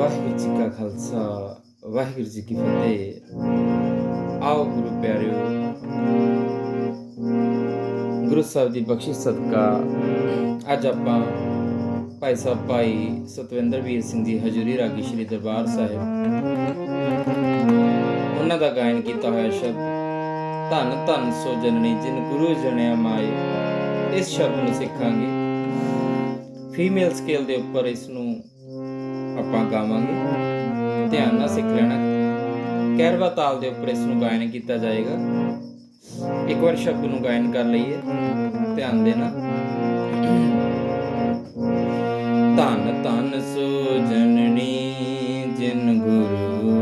ਵਾਹਿਗੁਰੂ ਜੀ ਕਾ ਖਾਲਸਾ ਵਾਹਿਗੁਰੂ ਜੀ ਕੀ ਫਤਿਹ ਆਓ ਗੁਰੂ ਪਿਆਰਿਓ ਗੁਰੂ ਸਾਹਿਬ ਦੀ ਬਖਸ਼ਿਸ਼ ਸਦਕਾ ਅੱਜ ਆਪਾਂ ਭਾਈ ਸਾਹਿਬ ਭਾਈ ਸਤਵਿੰਦਰ ਵੀਰ ਸਿੰਘ ਜੀ ਹਜੂਰੀ ਰਾਗੀ ਸ਼੍ਰੀ ਦਰਬਾਰ ਸਾਹਿਬ ਉਹਨਾਂ ਦਾ ਗਾਇਨ ਕੀਤਾ ਹੋਇਆ ਸ਼ਬਦ ਧੰਨ ਧੰਨ ਸੋ ਜਨਨੀ ਜਿਨ ਗੁਰੂ ਜਣਿਆ ਮਾਏ ਇਸ ਸ਼ਬਦ ਨੂੰ ਸਿੱਖਾਂਗੇ ਫੀਮੇਲ ਸਕੇਲ ਦੇ ਉੱਪਰ ਇਸ ਨੂੰ ਆਪਾਂ ਗਾਵਾਂਗੇ। ਧਿਆਨ ਨਾਲ ਸਿੱਖ ਲੈਣਾ। ਕੈਰਵਾ ਤਾਲ ਦੇ ਉੱਪਰ ਇਸ ਨੂੰ ਗਾਇਨ ਕੀਤਾ ਜਾਏਗਾ। ਇੱਕ ਵਾਰ ਸ਼ਬਦ ਨੂੰ ਗਾਇਨ ਕਰ ਲਈਏ। ਧਿਆਨ ਦੇਣਾ। ਧੰਨ ਧੰਨ ਸੋ ਜਨਨੀ ਜਿਨ ਗੁਰੂ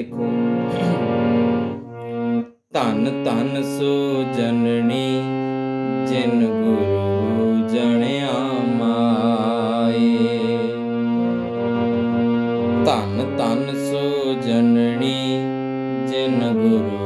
ਦੇਖੋ। ਧੰਨ ਧੰਨ ਸੋ ਜਨਨੀ, ਜਿਨ ਗੁਰੂ ਜਣਿਆ ਮਾਏ। ਧੰਨ ਧੰਨ ਸੋ ਜਨਨੀ, ਜਿਨ ਗੁਰੂ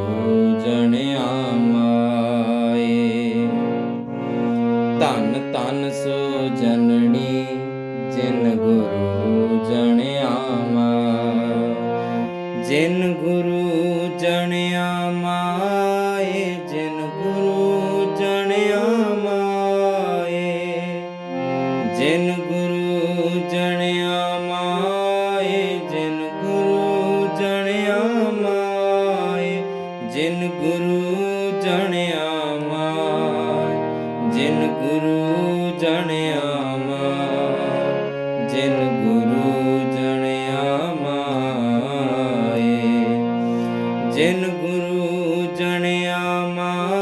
ਜਿਨ ਗੁਰੂ ਜਣਿਆ ਮਾਏ, ਜਿਨ ਗੁਰੂ ਜਣਿਆ ਮਾਏ, ਜਿਨ ਗੁਰੂ ਜਣਿਆ ਮਾਏ, ਜਿਨ ਗੁਰੂ ਜਣਿਆ ਮਾਏ, ਜਿਨ ਗੁਰੂ ਜਣਿਆ ਮਾਏ, ਜਿਨ ਗੁਰੂ ਜਣਿਆ ਮਾਏ।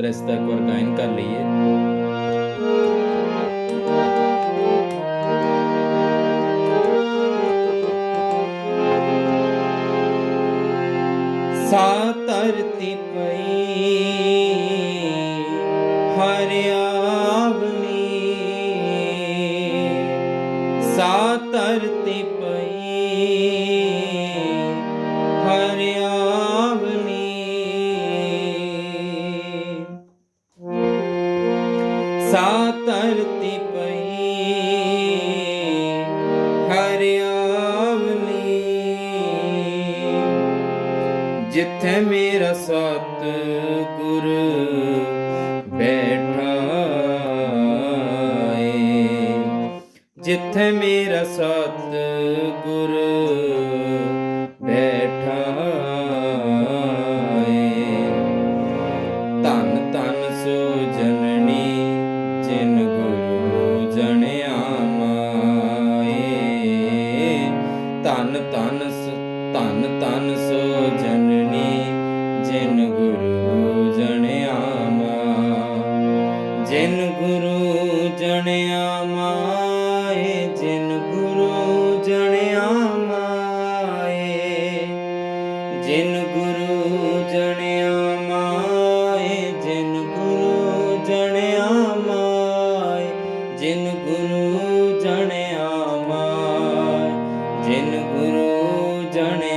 ਦੇਖੋ ਅੰਤਰ ਇਸ ਦਾ ਇੱਕ ਵਾਰ ਗਾਇਨ ਕਰ ਲਈਏ। ਜਿੱਥੇ ਮੇਰਾ ਸਤ ਗੁਰ ਜਿਨ ਗੁਰੂ ਜਣੇ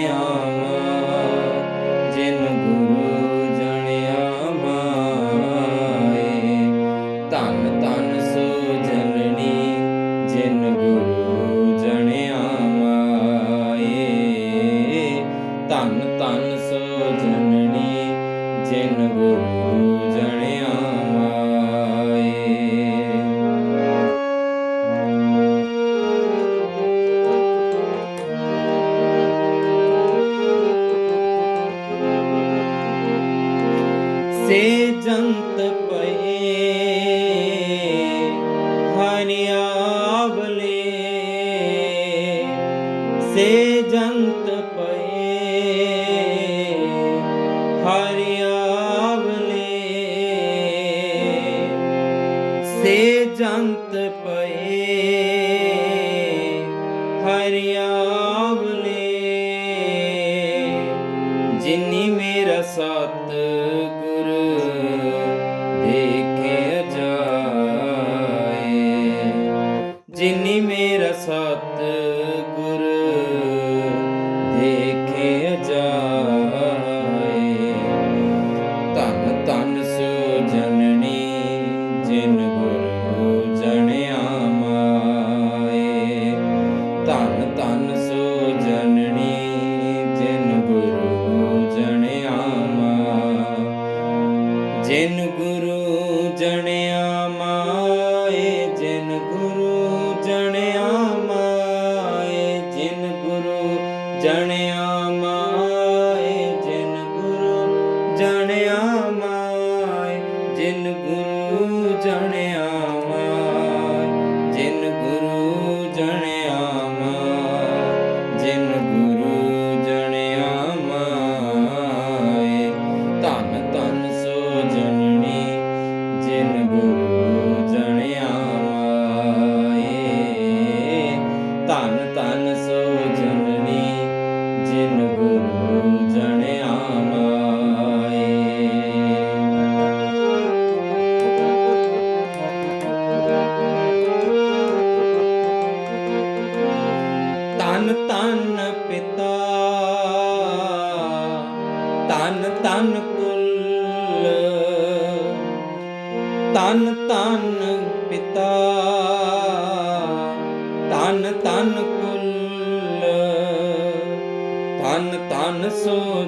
ਹਰਿ ਆਵਲੇ ਸੇ ਜੰਤ ਪਏ। ਹਰਿ ਆਵਲੇ ਜਿਨੀ ਮੇਰਾ ਸਾਥ ਗੁਰ ਦੇਖੇ ਜਾਏ। ਜਿਨੀ ਮੇਰਾ ਸਾਥ ਗੁਰ ਜਿਨ ਗੁਰੂ ਜਣਿਆ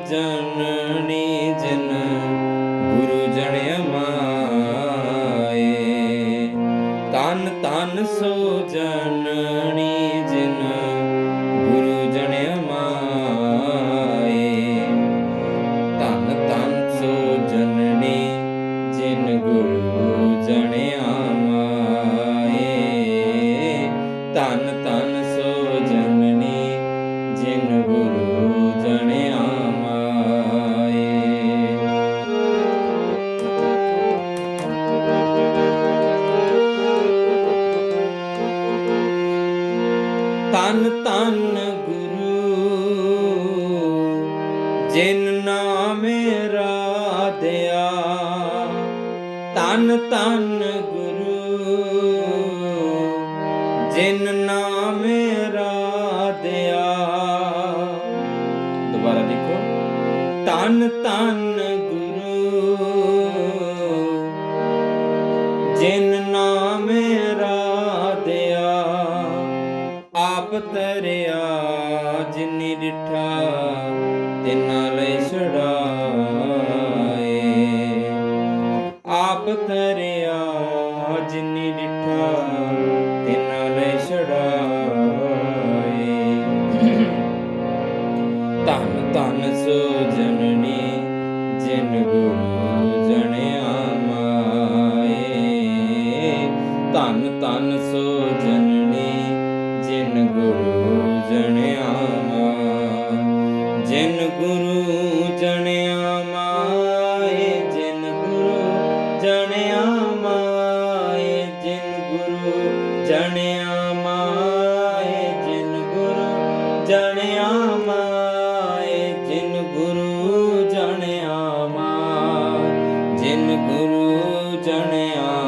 done. ਗੁਰੂ, ਜਿਨ ਨਾਮ ਦੁਬਾਰਾ ਦੇਖੋ। ਤਨ ਤਨ ਗੁਰੂ, ਜਿਨ ਨਾਮ ਰਾਧਿਆ ਆਪ ਤਰਿਆ ਜਿਨਿ ਡਿਠਾ, ਤਿਨਾਂ ਲੈ ਛੜਾਏ ਆਪ ਤਰੇ जणया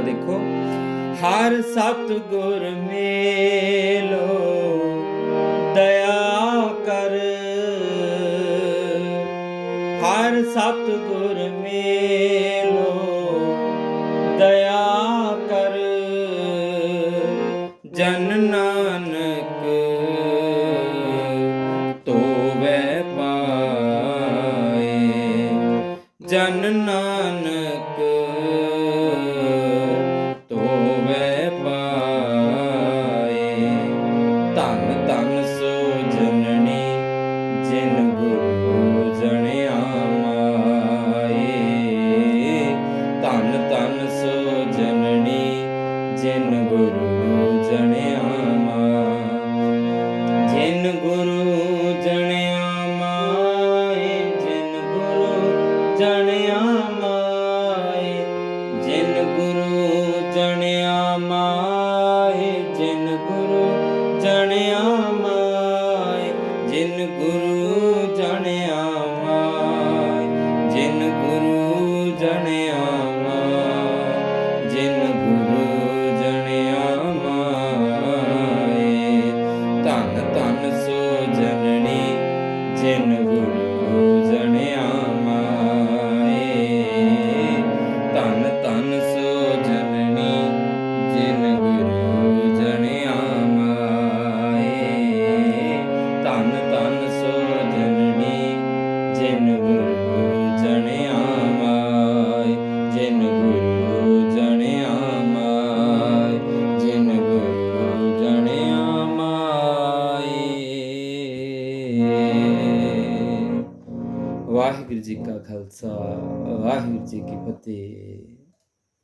ਦੇਖੋ। ਹਰ ਸਤਿਗੁਰ ਮੇਲੋ ਦਇਆ ਕਰ। ਹਰ ਸਤਿਗੁਰ ਮੇਲੋ ਦਇਆ ਕਰ। ਜਨ ਨਾਨਕ ਤੋਵੇ ਪਾਏ। ਜਨ ਨਾਨਕ ਜਿਨ ਗੁਰੂ ਜਣਿਆ ਮਾਏ ਜਿਨ ਗੁਰੂ ਜਣਿਆ ਮਾਏ ਜਿਨ ਗੁਰੂ ਜਣਿਆ ਮਾਏ ਜਿਨ ਗੁਰੂ ਜਣਿਆ ਮਾਏ ਜਿਨ ਗੁਰੂ ਜਣਿਆ ਮਾਏ ਜਿਨ ਗੁਰੂ ਜਣਿਆ ਮਾਏ ਜਿਨ ਗੁਰੂ ਜਣਿਆ with the